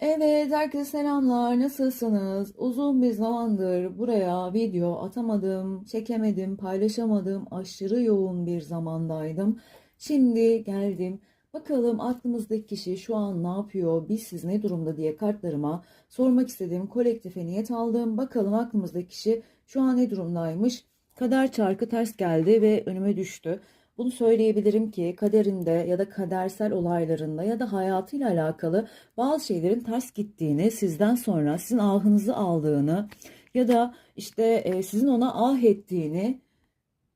Evet, herkese selamlar. Nasılsınız? Uzun bir zamandır buraya video atamadım, çekemedim, paylaşamadım. Aşırı yoğun bir zamandaydım. Şimdi geldim. Bakalım aklımızdaki kişi şu an ne yapıyor? Biz siz ne durumda diye kartlarıma sormak istedim. Kolektife niyet aldım. Bakalım aklımızdaki kişi şu an ne durumdaymış? Kader çarkı ters geldi ve önüme düştü. Bunu söyleyebilirim ki kaderinde ya da kadersel olaylarında ya da hayatıyla alakalı bazı şeylerin ters gittiğini, sizden sonra sizin ahınızı aldığını ya da işte e, sizin ona ah ettiğini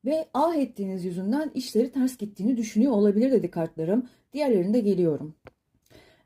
ve ah ettiğiniz yüzünden işleri ters gittiğini düşünüyor olabilir dedi kartlarım. Diğerlerinde geliyorum.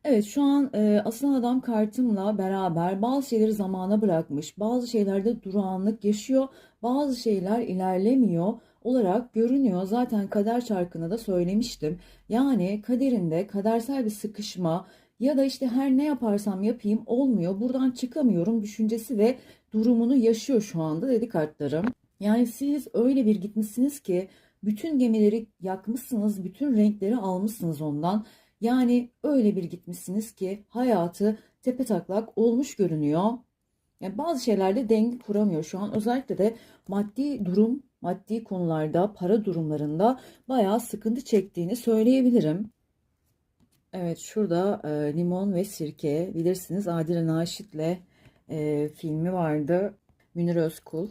Evet şu an e, Aslan Adam kartımla beraber bazı şeyleri zamana bırakmış, bazı şeylerde durağanlık yaşıyor, bazı şeyler ilerlemiyor olarak görünüyor. Zaten kader çarkını da söylemiştim. Yani kaderinde kadersel bir sıkışma ya da işte her ne yaparsam yapayım olmuyor, buradan çıkamıyorum düşüncesi ve durumunu yaşıyor şu anda dedi kartlarım. Yani siz öyle bir gitmişsiniz ki bütün gemileri yakmışsınız, bütün renkleri almışsınız ondan. Yani öyle bir gitmişsiniz ki hayatı tepetaklak olmuş görünüyor. Yani bazı şeylerde denge kuramıyor şu an. Özellikle de maddi durum, maddi konularda, para durumlarında bayağı sıkıntı çektiğini söyleyebilirim. Evet şurada e, Limon ve Sirke bilirsiniz Adile Naşit'le e, filmi vardı. Münir Özkul